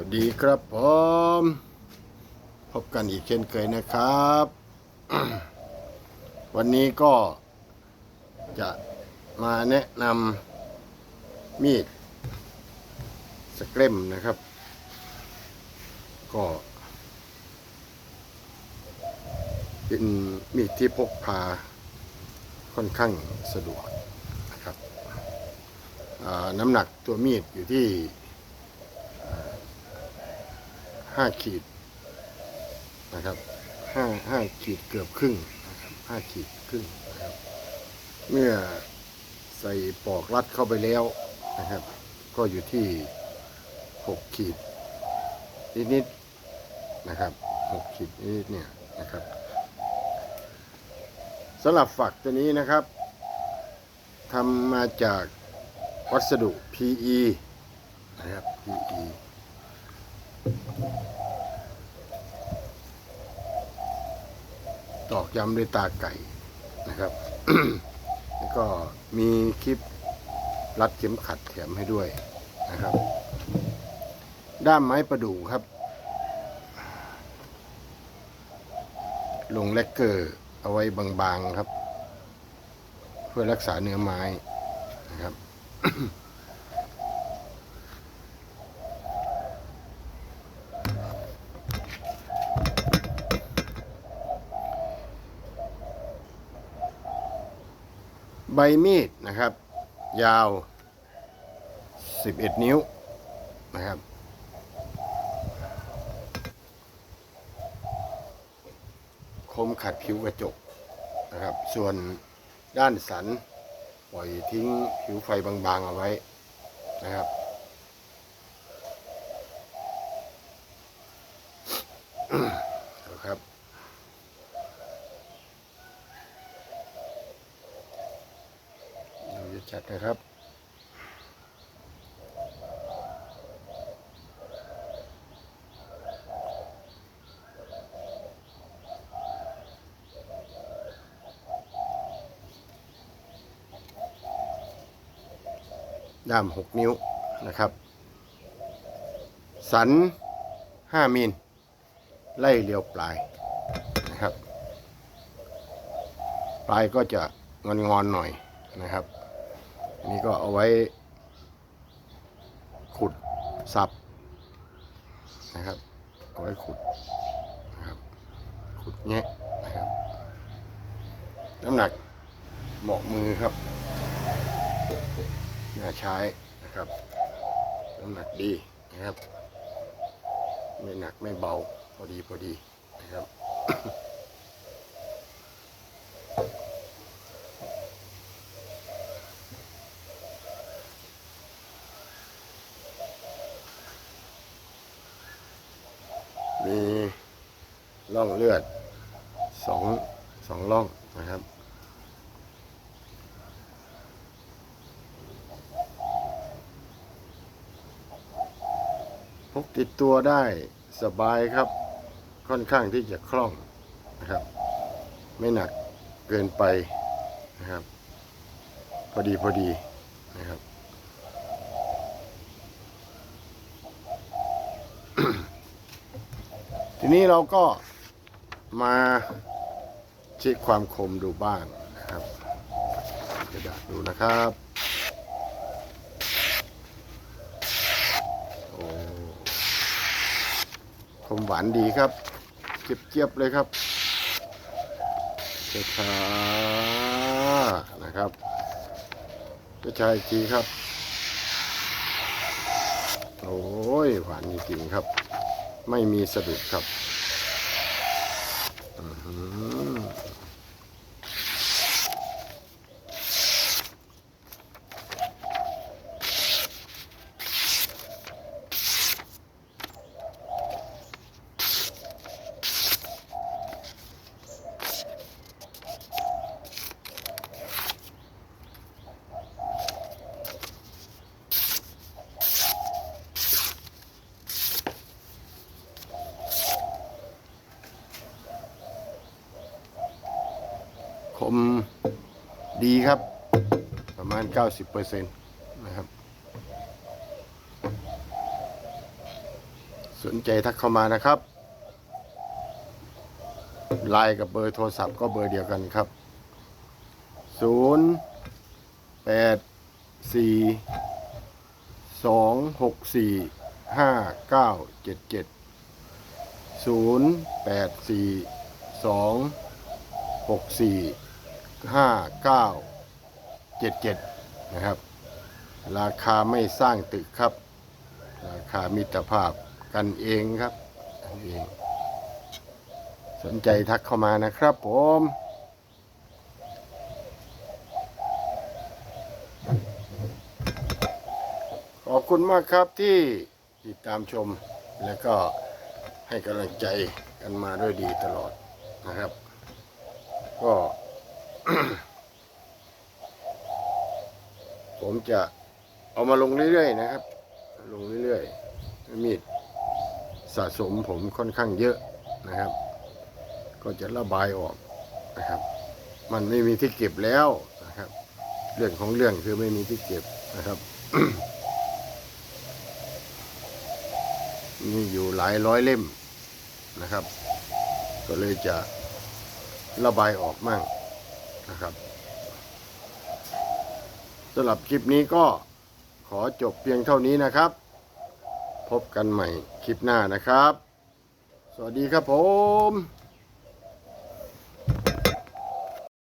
วัสดีครับผมพบกันอีกเช่นเคยนะครับ วันนี้ก็จะมาแนะนำมีดสเกรมนะครับ ก็ เป็นมีดที่พกพาค่อนข้างสะดวกนะครับน้ำหนักตัวมีดอยู่ที่ ห้าขีดนะครับห้าห้าขีดเกือบครึ่งนะครับห้าขีดครึ่งนะครับ เมื่อใส่ปอกรัดเข้าไปแล้วนะครับ ก็อยู่ที่หกขีดนิดๆนะครับหกขีดนิดเนี่ยนะครับสำหรับฝักตัวนี้นะครับทำมาจากวัสดุ PE นะครับ PE ตอก ย้ำด้วยตาไก่นะครับ แล้วก็มีคลิปรัดเข็มขัดแถมให้ด้วยนะครับ ด้ามไม้ประดู่ครับ ลงแลกเกอร์เอาไว้บางๆครับ เพื่อรักษาเนื้อไม้นะครับ ใบมีดนะครับ ยาว 11 นิ้วนะครับคมขัดผิวกระจกนะครับ ส่วนด้านสันปล่อยทิ้งผิวไฟบางๆเอาไว้นะครับ ครับ จัดนะครับด้ามหกนิ้วนะครับ สันห้ามิลไล่เรียวปลายนะครับ ปลายก็จะงอนๆหน่อยนะครับ นนี้ก็เอาไว้ ขุดสับนะครับ เอาไว้ขุดนะครับ ขุดแงะนะครับ น้ำหนักเหมาะมือครับน่าใช้นะครับ น้ำหนักดีนะครับ ไม่หนักไม่เบาพอดีพอดีนะครับ มี ร่องเลือดสองสองร่องนะครับ พกติดตัวได้สบายครับ ค่อนข้างที่จะคล่องนะครับ ไม่หนักเกินไปนะครับ พอดีพอดีนะครับทีนี้เราก็ มาเช็คความคมดูบ้างนะครับกระดาษดูนะครับโอ้คมหวานดีครับเจียบๆเลยครับช้าๆนะครับช้าๆอีกทีครับ โอ้ยหวานจริงๆครับ ไม่มีสะดุดครับ อื้ อมดีครับ ประมาณ 90%นะครับ สนใจทักเข้ามานะครับไลน์กับเบอร์โทรศัพท์ก็เบอร์เดียวกันครับ 0 8 4 2 6 4 5 9 7 7 0 8 4 2 6 4 5 9 7 7นะครับ ราคาไม่สร้างตึกครับ ราคามิตรภาพกันเองครับกันเอง สนใจทักเข้ามานะครับผมขอบคุณมากครับที่ติดตามชมและก็ให้กำลังใจกันมาด้วยดีตลอดนะครับ ก็ ผมจะเอามาลงเรื่อยๆนะครับ ลงเรื่อยๆมีดสะสมผมค่อนข้างเยอะนะครับ ก็จะระบายออกนะครับ มันไม่มีที่เก็บแล้วนะครับ เรื่องของเรื่องคือไม่มีที่เก็บนะครับมีอยู่หลายร้อยเล่มนะครับ ก็เลยจะระบายออกมั่ง นะครับสำหรับคลิปนี้ก็ขอจบเพียงเท่านี้นะครับ พบกันใหม่คลิปหน้านะครับ สวัสดีครับผม